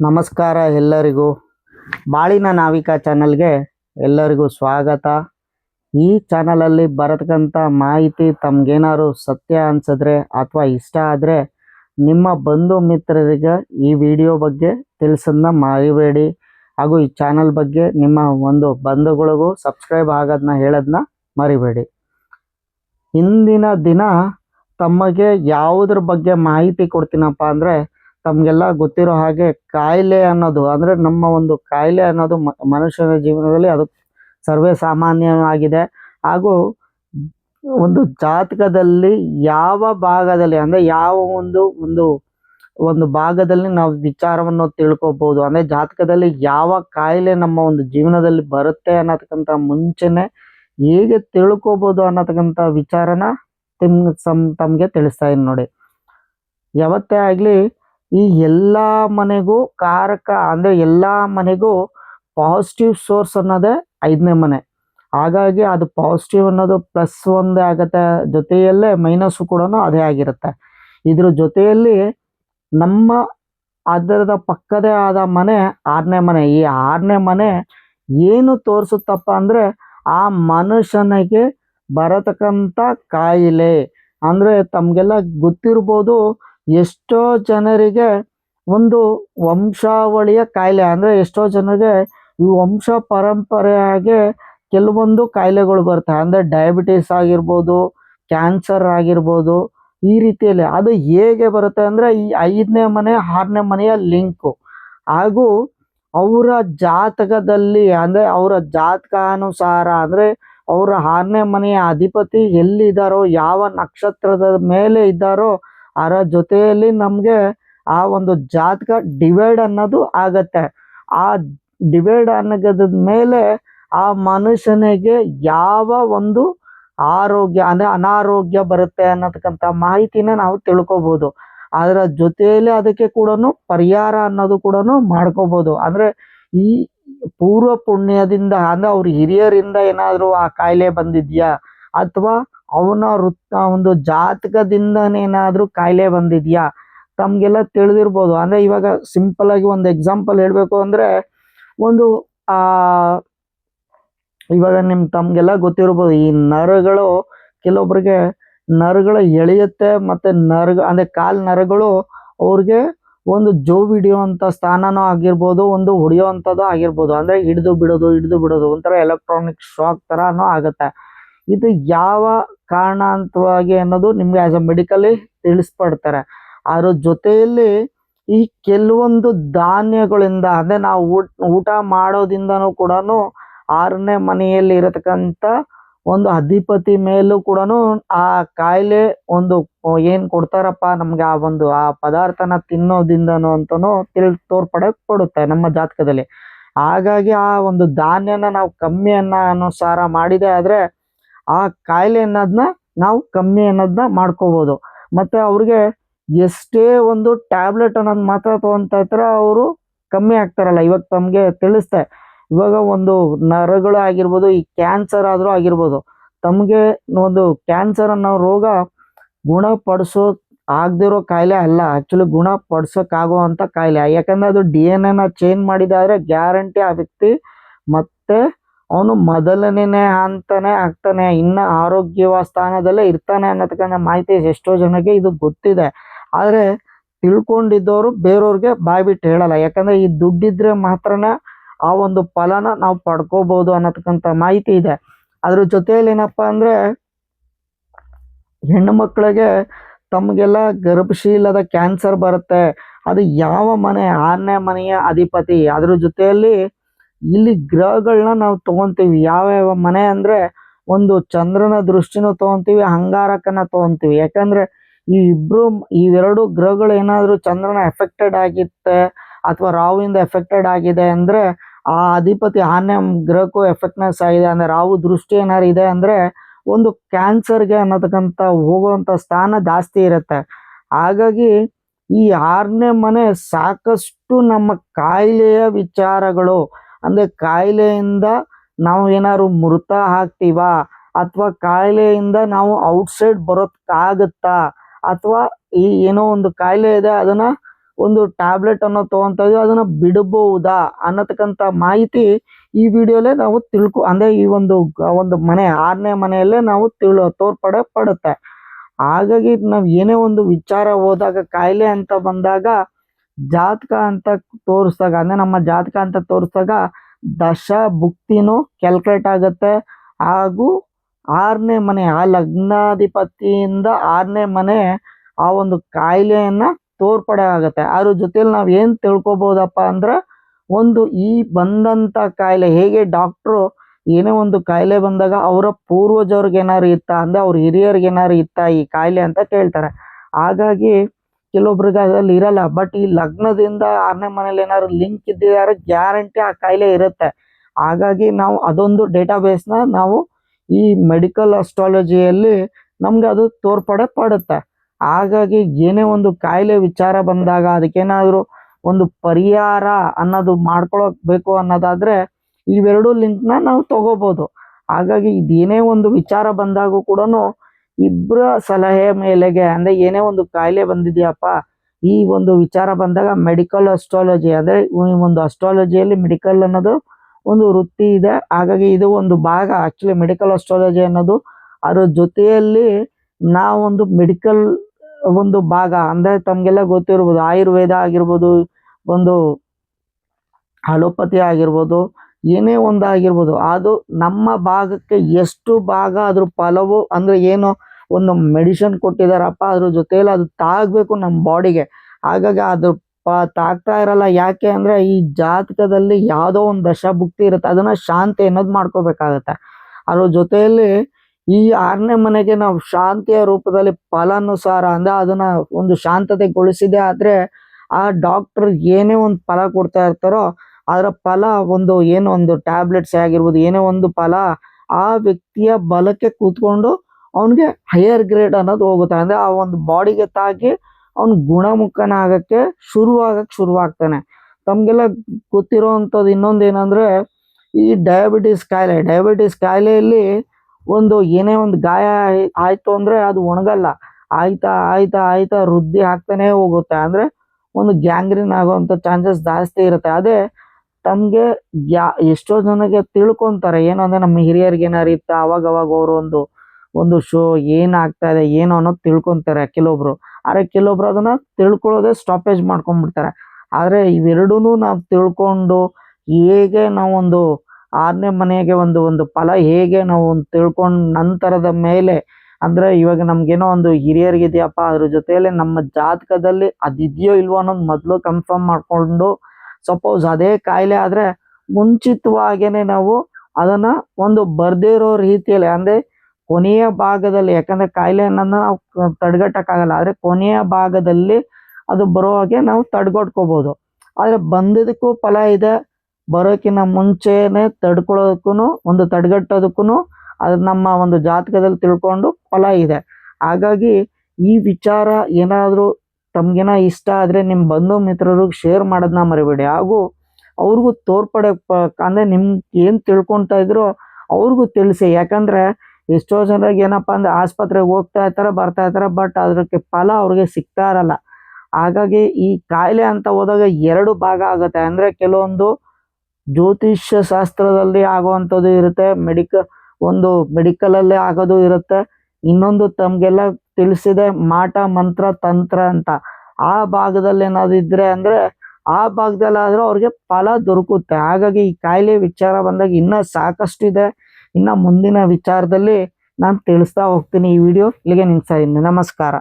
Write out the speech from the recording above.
ನಮಸ್ಕಾರ ಎಲ್ಲರಿಗೂ. ಬಾಳಿನ ನಾವಿಕ ಚಾನಲ್ಗೆ ಎಲ್ಲರಿಗೂ ಸ್ವಾಗತ. ಈ ಚಾನಲಲ್ಲಿ ಬರತಕ್ಕಂಥ ಮಾಹಿತಿ ತಮಗೇನಾದ್ರು ಸತ್ಯ ಅನ್ಸಿದ್ರೆ ಅಥವಾ ಇಷ್ಟ ಆದರೆ ನಿಮ್ಮ ಬಂಧು ಮಿತ್ರರಿಗೆ ಈ ವಿಡಿಯೋ ಬಗ್ಗೆ ತಿಳಿಸೋದನ್ನ ಮರಿಬೇಡಿ. ಹಾಗೂ ಈ ಚಾನಲ್ ಬಗ್ಗೆ ನಿಮ್ಮ ಒಂದು ಬಂಧುಗಳಿಗೂ ಸಬ್ಸ್ಕ್ರೈಬ್ ಆಗೋದನ್ನ ಹೇಳೋದನ್ನ ಮರಿಬೇಡಿ. ಇಂದಿನ ದಿನ ತಮಗೆ ಯಾವುದ್ರ ಬಗ್ಗೆ ಮಾಹಿತಿ ಕೊಡ್ತೀನಪ್ಪ ಅಂದರೆ ತಮಗೆಲ್ಲ ಗೊತ್ತಿರೋ ಹಾಗೆ ಕಾಯಿಲೆ ಅನ್ನೋದು, ಅಂದ್ರೆ ನಮ್ಮ ಒಂದು ಕಾಯಿಲೆ ಅನ್ನೋದು ಮನುಷ್ಯನ ಜೀವನದಲ್ಲಿ ಅದು ಸರ್ವೇ ಸಾಮಾನ್ಯವಾಗಿದೆ. ಹಾಗೂ ಒಂದು ಜಾತಕದಲ್ಲಿ ಯಾವ ಭಾಗದಲ್ಲಿ, ಅಂದ್ರೆ ಯಾವ ಒಂದು ಒಂದು ಒಂದು ಭಾಗದಲ್ಲಿ ನಾವು ವಿಚಾರವನ್ನು ತಿಳ್ಕೋಬಹುದು ಅಂದ್ರೆ ಜಾತಕದಲ್ಲಿ ಯಾವ ಕಾಯಿಲೆ ನಮ್ಮ ಒಂದು ಜೀವನದಲ್ಲಿ ಬರುತ್ತೆ ಅನ್ನತಕ್ಕಂತ ಮುಂಚೆನೆ ಹೇಗೆ ತಿಳ್ಕೋಬಹುದು ಅನ್ನತಕ್ಕಂತ ವಿಚಾರನ ತಿಮ್ ಸಮ್ ತಮಗೆ ತಿಳಿಸ್ತಾ ಇದ್ದೀನಿ ನೋಡಿ. ಯಾವತ್ತೇ ಆಗಲಿ ಈ ಎಲ್ಲ ಮನೆಗೂ ಕಾರಕ ಅಂದ್ರೆ ಎಲ್ಲ ಮನೆಗೂ ಪಾಸಿಟಿವ್ ಸೋರ್ಸ್ ಅನ್ನೋದೇ ಐದನೇ ಮನೆ. ಹಾಗಾಗಿ ಅದು ಪಾಸಿಟಿವ್ ಅನ್ನೋದು ಪ್ಲಸ್ ಒಂದೇ ಆಗತ್ತೆ, ಜೊತೆಯಲ್ಲೇ ಮೈನಸ್ ಕೂಡ ಅದೇ ಆಗಿರುತ್ತೆ. ಇದ್ರ ಜೊತೆಯಲ್ಲಿ ನಮ್ಮ ಅದರದ ಪಕ್ಕದೇ ಆದ ಮನೆ ಆರನೇ ಮನೆ. ಈ ಆರನೇ ಮನೆ ಏನು ತೋರಿಸುತ್ತಪ್ಪ ಅಂದರೆ ಆ ಮನುಷ್ಯನಿಗೆ ಬರತಕ್ಕಂಥ ಕಾಯಿಲೆ. ಅಂದರೆ ತಮಗೆಲ್ಲ ಗೊತ್ತಿರ್ಬೋದು ಎಷ್ಟೋ ಜನರಿಗೆ ಒಂದು ವಂಶಾವಳಿಯ ಕಾಯಿಲೆ, ಅಂದರೆ ಎಷ್ಟೋ ಜನರಿಗೆ ಈ ವಂಶ ಪರಂಪರೆಯಾಗೆ ಕೆಲವೊಂದು ಕಾಯಿಲೆಗಳು ಬರ್ತವೆ ಅಂದರೆ ಡಯಾಬಿಟಿಸ್ ಆಗಿರ್ಬೋದು ಕ್ಯಾನ್ಸರ್ ಆಗಿರ್ಬೋದು, ಈ ರೀತಿಯಲ್ಲಿ. ಅದು ಹೇಗೆ ಬರುತ್ತೆ ಅಂದರೆ ಈ ಐದನೇ ಮನೆ, ಆರನೇ ಮನೆಯ ಲಿಂಕು ಹಾಗೂ ಅವರ ಜಾತಕದಲ್ಲಿ, ಅಂದರೆ ಅವರ ಜಾತಕಾನುಸಾರ, ಅಂದರೆ ಅವರ ಆರನೇ ಮನೆಯ ಅಧಿಪತಿ ಎಲ್ಲಿದ್ದಾರೋ, ಯಾವ ನಕ್ಷತ್ರದ ಮೇಲೆ ಇದ್ದಾರೋ ಅದರ ಜೊತೆಯಲ್ಲಿ ನಮಗೆ ಆ ಒಂದು ಜಾತಕ ಡಿವೈಡ್ ಅನ್ನೋದು ಆಗತ್ತೆ. ಆ ಡಿವೈಡ್ ಅನ್ನೋದ ಮೇಲೆ ಆ ಮನುಷ್ಯನಿಗೆ ಯಾವ ಒಂದು ಆರೋಗ್ಯ, ಅಂದರೆ ಅನಾರೋಗ್ಯ ಬರುತ್ತೆ ಅನ್ನತಕ್ಕಂಥ ಮಾಹಿತಿನ ನಾವು ತಿಳ್ಕೊಬೋದು. ಅದರ ಜೊತೆಯಲ್ಲಿ ಅದಕ್ಕೆ ಕೂಡ ಪರಿಹಾರ ಅನ್ನೋದು ಕೂಡ ಮಾಡ್ಕೋಬೋದು. ಅಂದರೆ ಈ ಪೂರ್ವ ಪುಣ್ಯದಿಂದ, ಅಂದರೆ ಅವ್ರ ಹಿರಿಯರಿಂದ ಏನಾದರೂ ಆ ಕಾಯಿಲೆ ಬಂದಿದೆಯಾ? ಅಥವಾ ಅವನ ವೃತ್ತ ಒಂದು ಜಾತಕದಿಂದನೇನಾದರೂ ಕಾಯಿಲೆ ಬಂದಿದ್ಯಾ? ತಮಗೆಲ್ಲ ತಿಳಿದಿರ್ಬೋದು. ಅಂದರೆ ಇವಾಗ ಸಿಂಪಲ್ ಆಗಿ ಒಂದು ಎಕ್ಸಾಂಪಲ್ ಹೇಳಬೇಕು ಅಂದರೆ ಒಂದು, ಆ, ಇವಾಗ ನಿಮ್ ತಮ್ಗೆಲ್ಲ ಗೊತ್ತಿರ್ಬೋದು, ಈ ನರಗಳು ಕೆಲವೊಬ್ರಿಗೆ ನರಗಳು ಎಳೆಯುತ್ತೆ ಮತ್ತೆ ನರ ಅಂದ್ರೆ ಕಾಲ್ ನರಗಳು ಅವ್ರಿಗೆ ಒಂದು ಜೋ ಹಿಡಿಯುವಂಥ ಸ್ಥಾನನೂ ಆಗಿರ್ಬೋದು, ಒಂದು ಹೊಡೆಯುವಂಥದ್ದು ಆಗಿರ್ಬೋದು. ಅಂದ್ರೆ ಹಿಡಿದು ಬಿಡೋದು ಹಿಡಿದು ಬಿಡೋದು ಒಂಥರ ಎಲೆಕ್ಟ್ರಾನಿಕ್ ಶಾಕ್ ಥರನೂ ಆಗುತ್ತೆ. ಇದು ಯಾವ ಕಾರಣಾಂತವಾಗಿ ಅನ್ನೋದು ನಿಮ್ಗೆ ಆಸ್ ಅ ಮೆಡಿಕಲಿ ತಿಳಿಸ್ಪಡ್ತಾರೆ ಅದ್ರ ಜೊತೆಯಲ್ಲಿ ಈ ಕೆಲವೊಂದು ಧಾನ್ಯಗಳಿಂದ, ಅಂದ್ರೆ ನಾವು ಊಟ ಊಟ ಮಾಡೋದಿಂದನೂ ಕೂಡ ಆರನೇ ಮನೆಯಲ್ಲಿ ಇರತಕ್ಕಂಥ ಒಂದು ಅಧಿಪತಿ ಮೇಲೂ ಕೂಡ ಆ ಕಾಯಿಲೆ ಒಂದು ಏನ್ ಕೊಡ್ತಾರಪ್ಪ ನಮ್ಗೆ ಆ ಒಂದು, ಆ ಪದಾರ್ಥನ ತಿನ್ನೋದಿಂದನೂ ಅಂತನೂ ತಿಳ್ ತೋರ್ಪಡೆ ಕೊಡುತ್ತೆ ನಮ್ಮ ಜಾತಕದಲ್ಲಿ. ಹಾಗಾಗಿ ಆ ಒಂದು ಧಾನ್ಯನ ನಾವು ಕಮ್ಮಿ ಅನ್ನ ಅನುಸಾರ ಮಾಡಿದೆ ಆದ್ರೆ ಆ ಕಾಯಿಲೆ ಅನ್ನೋದನ್ನ ನಾವು ಕಮ್ಮಿ ಅನ್ನೋದನ್ನ ಮಾಡ್ಕೋಬೋದು. ಮತ್ತೆ ಅವ್ರಿಗೆ ಎಷ್ಟೇ ಒಂದು ಟ್ಯಾಬ್ಲೆಟ್ ಅನ್ನೋದು ಮಾತ್ರ ತಗೊಂತ ಹತ್ರ ಅವರು ಕಮ್ಮಿ ಆಗ್ತಾರಲ್ಲ. ಇವಾಗ ತಮಗೆ ತಿಳಿಸ್ತೆ ಇವಾಗ ಒಂದು ನರಗಳು ಆಗಿರ್ಬೋದು, ಈ ಕ್ಯಾನ್ಸರ್ ಆದರೂ ಆಗಿರ್ಬೋದು, ತಮಗೆ ಒಂದು ಕ್ಯಾನ್ಸರ್ ಅನ್ನೋ ರೋಗ ಗುಣಪಡಿಸೋ ಆಗದಿರೋ ಕಾಯಿಲೆ ಅಲ್ಲ. ಆ್ಯಕ್ಚುಲಿ ಗುಣಪಡಿಸೋಕ್ಕಾಗುವಂಥ ಕಾಯಿಲೆ. ಯಾಕಂದರೆ ಅದು ಡಿ ಎನ್ ಎನ ಚೇಂಜ್ ಮಾಡಿದಾದರೆ ಗ್ಯಾರಂಟಿ ಆ ವ್ಯಕ್ತಿ ಮತ್ತೆ ಅವನು ಮೊದಲನೇ ಅಂತಾನೆ ಆಗ್ತಾನೆ, ಇನ್ನ ಆರೋಗ್ಯವ ಸ್ಥಾನದಲ್ಲೇ ಇರ್ತಾನೆ ಅನ್ನತಕ್ಕಂಥ ಮಾಹಿತಿ ಎಷ್ಟೋ ಜನಕ್ಕೆ ಇದು ಗೊತ್ತಿದೆ. ಆದರೆ ತಿಳ್ಕೊಂಡಿದ್ದವರು ಬೇರೆಯವ್ರಿಗೆ ಬಾಯ್ ಬಿಟ್ಟು ಹೇಳಲ್ಲ. ಯಾಕಂದ್ರೆ ಈ ದುಡ್ಡಿದ್ರೆ ಮಾತ್ರನೇ ಆ ಒಂದು ಫಲನ ನಾವು ಪಡ್ಕೋಬಹುದು ಅನ್ನತಕ್ಕಂಥ ಮಾಹಿತಿ ಇದೆ. ಅದ್ರ ಜೊತೆಯಲ್ಲಿ ಏನಪ್ಪಾ ಅಂದ್ರೆ ಹೆಣ್ಣು ಮಕ್ಕಳಿಗೆ ತಮಗೆಲ್ಲ ಗರ್ಭಶೀಲದ ಕ್ಯಾನ್ಸರ್ ಬರುತ್ತೆ. ಅದು ಯಾವ ಮನೆ, ಆರನೇ ಮನೆಯ ಅಧಿಪತಿ. ಅದ್ರ ಜೊತೆಯಲ್ಲಿ ಇಲ್ಲಿ ಗ್ರಹಗಳನ್ನ ನಾವು ತಗೊಂತೀವಿ. ಯಾವ ಯಾವ ಮನೆ ಅಂದ್ರೆ ಒಂದು ಚಂದ್ರನ ದೃಷ್ಟಿನೂ ತಗೊಂತೀವಿ ಅಂಗಾರಕನ ತಗೊಂತೀವಿ. ಯಾಕಂದ್ರೆ ಈ ಇಬ್ರು ಇವೆರಡು ಗ್ರಹಗಳು ಏನಾದ್ರು ಚಂದ್ರನ ಎಫೆಕ್ಟೆಡ್ ಆಗಿತ್ತೆ ಅಥವಾ ರಾಹುವಿಂದ ಎಫೆಕ್ಟೆಡ್ ಆಗಿದೆ ಅಂದ್ರೆ ಆ ಅಧಿಪತಿ ಆನೆ ಗ್ರಹಕ್ಕೂ ಎಫೆಕ್ಟ್ನೆಸ್ ಆಗಿದೆ. ಅಂದ್ರೆ ರಾಹು ದೃಷ್ಟಿ ಏನಾರು ಇದೆ ಅಂದ್ರೆ ಒಂದು ಕ್ಯಾನ್ಸರ್ಗೆ ಅನ್ನತಕ್ಕಂಥ ಹೋಗುವಂತ ಸ್ಥಾನ ಜಾಸ್ತಿ ಇರುತ್ತೆ. ಹಾಗಾಗಿ ಈ ಆರನೇ ಮನೆ ಸಾಕಷ್ಟು ನಮ್ಮ ಕಾಯಿಲೆಯ ವಿಚಾರಗಳು ಅಂದ್ರೆ ಕಾಯಿಲೆಯಿಂದ ನಾವು ಏನಾದ್ರು ಮೃತ ಆಗ್ತೀವಾ? ಅಥವಾ ಕಾಯಿಲೆಯಿಂದ ನಾವು ಔಟ್ಸೈಡ್ ಬರೋಕ್ಕಾಗತ್ತಾ ಅಥವಾ ಈ ಏನೋ ಒಂದು ಕಾಯಿಲೆ ಇದೆ, ಅದನ್ನ ಒಂದು ಟ್ಯಾಬ್ಲೆಟ್ ಅನ್ನೋ ತಗೊಂತ ಇದೀವಿ ಅದನ್ನ ಬಿಡಬಹುದಾ? ಅನ್ನತಕ್ಕಂಥ ಮಾಹಿತಿ ಈ ವಿಡಿಯೋಲೆ ನಾವು ತಿಳ್ಕೊ, ಅಂದ್ರೆ ಈ ಒಂದು ಒಂದು ಮನೆ, ಆರನೇ ಮನೆಯಲ್ಲೇ ನಾವು ತಿಳ ತೋರ್ಪಡೆ ಪಡುತ್ತೆ. ಹಾಗಾಗಿ ನಾವು ಏನೇ ಒಂದು ವಿಚಾರ ಹೋದಾಗ, ಕಾಯಿಲೆ ಅಂತ ಬಂದಾಗ ಜಾತಕ ಅಂತ ತೋರಿಸ್ದಾಗ, ಅಂದ್ರೆ ನಮ್ಮ ಜಾತಕ ಅಂತ ತೋರಿಸ್ದಾಗ ದಶ ಭುಕ್ತಿನೂ ಕ್ಯಾಲ್ಕುಲೇಟ್ ಆಗುತ್ತೆ. ಹಾಗೂ ಆರನೇ ಮನೆ, ಆ ಲಗ್ನಾಧಿಪತಿಯಿಂದ ಆರನೇ ಮನೆ ಆ ಒಂದು ಕಾಯಿಲೆಯನ್ನು ತೋರ್ಪಡೆ ಆಗುತ್ತೆ. ಅದ್ರ ಜೊತೆಲಿ ನಾವು ಏನು ತಿಳ್ಕೊಬಹುದಪ್ಪ ಅಂದ್ರೆ, ಒಂದು ಈ ಬಂದಂತ ಕಾಯಿಲೆ, ಹೇಗೆ ಡಾಕ್ಟ್ರು ಏನೇ ಒಂದು ಕಾಯಿಲೆ ಬಂದಾಗ ಅವರ ಪೂರ್ವಜವ್ರಿಗೆ ಏನಾರು ಇತ್ತ, ಅಂದ್ರೆ ಅವ್ರ ಹಿರಿಯರಿಗೆ ಏನಾರು ಇತ್ತ ಈ ಕಾಯಿಲೆ ಅಂತ ಕೇಳ್ತಾರೆ. ಹಾಗಾಗಿ ಕೆಲವೊಬ್ರಿಗೆ ಅದ್ರಲ್ಲಿ ಇರಲ್ಲ. ಬಟ್ ಈ ಲಗ್ನದಿಂದ ಆರನೇ ಮನೇಲಿ ಏನಾದ್ರು ಲಿಂಕ್ ಇದ್ದಿದ್ದಾರೆ ಗ್ಯಾರಂಟಿ ಆ ಕಾಯಿಲೆ ಇರುತ್ತೆ. ಹಾಗಾಗಿ ನಾವು ಅದೊಂದು ಡೇಟಾಬೇಸ್ನ ನಾವು ಈ ಮೆಡಿಕಲ್ ಅಸ್ಟ್ರಾಲಜಿಯಲ್ಲಿ ನಮ್ಗೆ ಅದು ತೋರ್ಪಡೆ ಪಡುತ್ತೆ. ಹಾಗಾಗಿ ಏನೇ ಒಂದು ಕಾಯಿಲೆ ವಿಚಾರ ಬಂದಾಗ ಅದಕ್ಕೇನಾದರೂ ಒಂದು ಪರಿಹಾರ ಅನ್ನೋದು ಮಾಡ್ಕೊಳಕ್ ಬೇಕು ಅನ್ನೋದಾದ್ರೆ ಇವೆರಡು ಲಿಂಕ್ನ ನಾವು ತಗೋಬಹುದು ಹಾಗಾಗಿ ಇದೇನೇ ಒಂದು ವಿಚಾರ ಬಂದಾಗೂ ಕೂಡ ಇಬ್ಬರ ಸಲಹೆ ಮೇಲೆಗೆ ಅಂದ್ರೆ ಏನೇ ಒಂದು ಕಾಯಿಲೆ ಬಂದಿದೆಯಪ್ಪ, ಈ ಒಂದು ವಿಚಾರ ಬಂದಾಗ ಮೆಡಿಕಲ್ ಅಸ್ಟ್ರಾಲಜಿ ಅಂದ್ರೆ ಒಂದು ಅಸ್ಟ್ರಾಲಜಿಯಲ್ಲಿ ಮೆಡಿಕಲ್ ಅನ್ನೋದು ಒಂದು ವೃತ್ತಿ ಇದೆ. ಹಾಗಾಗಿ ಇದು ಒಂದು ಭಾಗ ಆಕ್ಚುಲಿ ಮೆಡಿಕಲ್ ಅಸ್ಟ್ರಾಲಜಿ ಅನ್ನೋದು. ಅದ್ರ ಜೊತೆಯಲ್ಲಿ ನಾವೊಂದು ಮೆಡಿಕಲ್ ಒಂದು ಭಾಗ ಅಂದ್ರೆ ತಮ್ಗೆಲ್ಲ ಗೊತ್ತಿರ್ಬೋದು, ಆಯುರ್ವೇದ ಆಗಿರ್ಬೋದು, ಒಂದು ಅಲೋಪತಿ ಆಗಿರ್ಬೋದು, ಏನೇ ಒಂದು ಆಗಿರ್ಬೋದು, ಅದು ನಮ್ಮ ಭಾಗಕ್ಕೆ ಎಷ್ಟು ಭಾಗ ಅದ್ರ ಫಲವು ಅಂದ್ರೆ ಏನು ಒಂದು ಮೆಡಿಸಿನ್ ಕೊಟ್ಟಿದಾರಪ್ಪ, ಅದ್ರ ಜೊತೆಯಲ್ಲಿ ಅದು ತಾಗ್ಬೇಕು ನಮ್ಮ ಬಾಡಿಗೆ. ಹಾಗಾಗಿ ಅದು ಪ, ತಾಗ್ತಾ ಇರಲ್ಲ. ಯಾಕೆ ಅಂದ್ರೆ ಈ ಜಾತಕದಲ್ಲಿ ಯಾವುದೋ ಒಂದು ದಶ ಭುಕ್ತಿ ಇರುತ್ತೆ. ಅದನ್ನ ಶಾಂತಿ ಅನ್ನೋದು ಮಾಡ್ಕೋಬೇಕಾಗತ್ತೆ. ಅದ್ರ ಜೊತೆಯಲ್ಲಿ ಈ ಆರನೇ ಮನೆಗೆ ನಾವು ಶಾಂತಿಯ ರೂಪದಲ್ಲಿ ಫಲಾನುಸಾರ ಅಂದ್ರೆ ಅದನ್ನ ಒಂದು ಶಾಂತತೆಗೊಳಿಸಿದೆ ಆದ್ರೆ ಆ ಡಾಕ್ಟರ್ ಏನೇ ಒಂದು ಫಲ ಕೊಡ್ತಾ ಇರ್ತಾರೋ, ಅದರ ಫಲ ಒಂದು ಏನೋ ಒಂದು ಟ್ಯಾಬ್ಲೆಟ್ಸ್ ಆಗಿರ್ಬೋದು, ಏನೇ ಒಂದು ಫಲ ಆ ವ್ಯಕ್ತಿಯ ಬಲಕ್ಕೆ ಕೂತ್ಕೊಂಡು ಅವನಿಗೆ ಹೈಯರ್ ಗ್ರೇಡ್ ಅನ್ನೋದು ಹೋಗುತ್ತೆ. ಅಂದ್ರೆ ಆ ಒಂದು ಬಾಡಿಗೆ ತಾಗಿ ಅವ್ನು ಗುಣಮುಖನಾಗಕ್ಕೆ ಶುರುವಾಗಕ್ಕೆ ಶುರುವಾಗ್ತಾನೆ. ತಮ್ಗೆಲ್ಲ ಗೊತ್ತಿರೋವಂಥದ್ದು ಇನ್ನೊಂದು ಏನಂದ್ರೆ, ಈ ಡಯಾಬಿಟಿಸ್ ಕಾಯಿಲೆ. ಡಯಾಬಿಟಿಸ್ ಕಾಯಿಲೆಯಲ್ಲಿ ಒಂದು ಏನೇ ಒಂದು ಗಾಯ ಆಯಿತು ಅಂದರೆ ಅದು ಒಣಗಲ್ಲ. ಆಯ್ತಾ ಆಯ್ತಾ ಆಯ್ತಾ ವೃದ್ಧಿ ಆಗ್ತಾನೆ ಹೋಗುತ್ತೆ. ಅಂದ್ರೆ ಒಂದು ಗ್ಯಾಂಗ್ರೀನ್ ಆಗುವಂತ ಚಾನ್ಸಸ್ ಜಾಸ್ತಿ ಇರುತ್ತೆ. ಅದೇ ತಮಗೆ ಯಾ, ಎಷ್ಟೋ ಜನಕ್ಕೆ ತಿಳ್ಕೊತಾರೆ. ಏನು ಅಂದ್ರೆ ನಮ್ಮ ಹಿರಿಯರಿಗೆ ಏನಾರು ಇತ್ತು ಅವಾಗ ಅವಾಗ ಅವರು ಒಂದು ಒಂದು ಶೋ ಏನಾಗ್ತಾ ಇದೆ, ಏನು ಅನ್ನೋದು ತಿಳ್ಕೊಂತಾರೆ ಕೆಲವೊಬ್ರು. ಆದರೆ ಕೆಲವೊಬ್ರು ಅದನ್ನ ತಿಳ್ಕೊಳ್ಳೋದೇ ಸ್ಟಾಪೇಜ್ ಮಾಡ್ಕೊಂಡ್ಬಿಡ್ತಾರೆ ಆದರೆ ಇವೆರಡೂ ನಾವು ತಿಳ್ಕೊಂಡು ಹೇಗೆ ನಾವೊಂದು ಆರನೇ ಮನೆಗೆ ಒಂದು ಒಂದು ಫಲ ಹೇಗೆ ನಾವು ಒಂದು ತಿಳ್ಕೊಂಡು ನಂತರದ ಮೇಲೆ, ಅಂದರೆ ಇವಾಗ ನಮಗೇನೋ ಒಂದು ಹಿರಿಯರಿಗಿದೆಯಪ್ಪ, ಅದ್ರ ಜೊತೆಯಲ್ಲಿ ನಮ್ಮ ಜಾತಕದಲ್ಲಿ ಅದಿದೆಯೋ ಇಲ್ವೋ ಅನ್ನೋದು ಮೊದಲು ಕನ್ಫರ್ಮ್ ಮಾಡಿಕೊಂಡು ಸಪೋಸ್ ಅದೇ ಕಾಯಿಲೆ ಆದರೆ ಮುಂಚಿತವಾಗೇ ನಾವು ಅದನ್ನು ಒಂದು ಬರ್ದೇ ಇರೋ ರೀತಿಯಲ್ಲಿ, ಅಂದ್ರೆ ಕೊನೆಯ ಭಾಗದಲ್ಲಿ, ಯಾಕಂದ್ರೆ ಕಾಯಿಲೆ ಅನ್ನೋದನ್ನ ನಾವು ತಡೆಗಟ್ಟೋಕ್ಕಾಗಲ್ಲ. ಆದ್ರೆ ಕೊನೆಯ ಭಾಗದಲ್ಲಿ ಅದು ಬರೋ ಹಾಗೆ ನಾವು ತಡ್ಗೊಟ್ಕೋಬಹುದು ಆದರೆ ಬಂದಿದ್ದಕ್ಕೂ ಫಲ ಇದೆ. ಬರೋಕಿನ್ನ ಮುಂಚೆನೆ ತಡ್ಕೊಳ್ಳೋದಕ್ಕೂ ಒಂದು ತಡೆಗಟ್ಟೋದಕ್ಕೂ ಅದು ನಮ್ಮ ಒಂದು ಜಾತಕದಲ್ಲಿ ತಿಳ್ಕೊಂಡು ಫಲ ಇದೆ. ಹಾಗಾಗಿ ಈ ವಿಚಾರ ಏನಾದರೂ ತಮ್ಗೇನ ಇಷ್ಟ ಆದ್ರೆ ನಿಮ್ಮ ಬಂಧು ಮಿತ್ರರಿಗೆ ಶೇರ್ ಮಾಡೋದನ್ನ ಮರಿಬೇಡಿ. ಹಾಗೂ ಅವ್ರಿಗೂ ತೋರ್ಪಡೆ ಅಂದರೆ ಏನು ಏನ್ ತಿಳ್ಕೊಂತ ಇದ್ರೋ ಅವ್ರಿಗೂ ತಿಳಿಸಿ. ಯಾಕಂದ್ರೆ ಎಷ್ಟೋ ಜನರಿಗೆ ಏನಪ್ಪ ಅಂದ್ರೆ ಆಸ್ಪತ್ರೆಗೆ ಹೋಗ್ತಾ ಇರ್ತಾರೆ, ಬರ್ತಾ ಇರ್ತಾರೆ ಬಟ್ ಅದಕ್ಕೆ ಫಲ ಅವ್ರಿಗೆ ಸಿಗ್ತಾ ಇರಲ್ಲ. ಹಾಗಾಗಿ ಈ ಕಾಯಿಲೆ ಅಂತ ಹೋದಾಗ ಎರಡು ಭಾಗ ಆಗುತ್ತೆ. ಅಂದ್ರೆ ಕೆಲವೊಂದು ಜ್ಯೋತಿಷ್ಯ ಶಾಸ್ತ್ರದಲ್ಲಿ ಆಗುವಂಥದ್ದು ಇರುತ್ತೆ ಮೆಡಿಕ ಒಂದು ಮೆಡಿಕಲ್ ಅಲ್ಲಿ ಆಗೋದು ಇರುತ್ತೆ. ಇನ್ನೊಂದು ತಮ್ಗೆಲ್ಲ ತಿಳಿಸಿದೆ, ಮಾಟ, ಮಂತ್ರ, ತಂತ್ರ ಅಂತ. ಆ ಭಾಗದಲ್ಲಿ ಏನಾದ್ರು ಇದ್ರೆ ಅಂದ್ರೆ ಆ ಭಾಗದಲ್ಲಿ ಆದ್ರೂ ಅವ್ರಿಗೆ ಫಲ ದೊರಕುತ್ತೆ. ಹಾಗಾಗಿ ಈ ಕಾಯಿಲೆ ವಿಚಾರ ಬಂದಾಗ ಇನ್ನ ಸಾಕಷ್ಟು ಇದೆ ಇನ್ನ ಮುಂದಿನ ವಿಚಾರದಲ್ಲಿ ನಾನು ತಿಳಿಸ್ತಾ ಹೋಗ್ತೀನಿ ಈ ವಿಡಿಯೋ ಇಲ್ಲಿಗೆ ನಿಲ್ಸ್ತಾ ಇದ್ದೀನಿ. ನಮಸ್ಕಾರ.